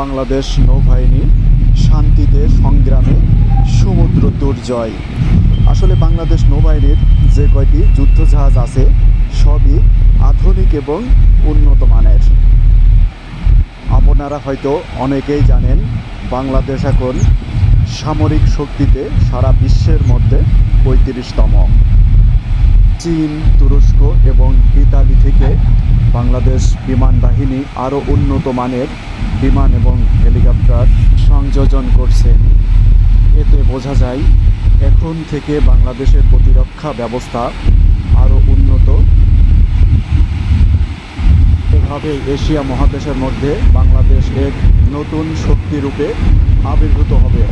বাংলাদেশ নৌবাহিনী শান্তিতে সংগ্রামে সমুদ্র দুর্জয়। আসলে বাংলাদেশ নৌবাহিনীর যে কয়টি যুদ্ধজাহাজ আছে, সবই আধুনিক এবং উন্নত মানের। আপনারা হয়তো অনেকেই জানেন, বাংলাদেশ এখন সামরিক শক্তিতে সারা বিশ্বের মধ্যে পঁয়ত্রিশতম। চীন, তুরস্ক এবং ইতালি থেকে বাংলাদেশ বিমান বাহিনী আরও উন্নত মানের বিমান এবং হেলিকপ্টার সংযোজন করছে। এতে বোঝা যায়, এখন থেকে বাংলাদেশের প্রতিরক্ষা ব্যবস্থা আরও উন্নত। এভাবে এশিয়া মহাদেশের মধ্যে বাংলাদেশ এক নতুন শক্তিরূপে আবির্ভূত হবে।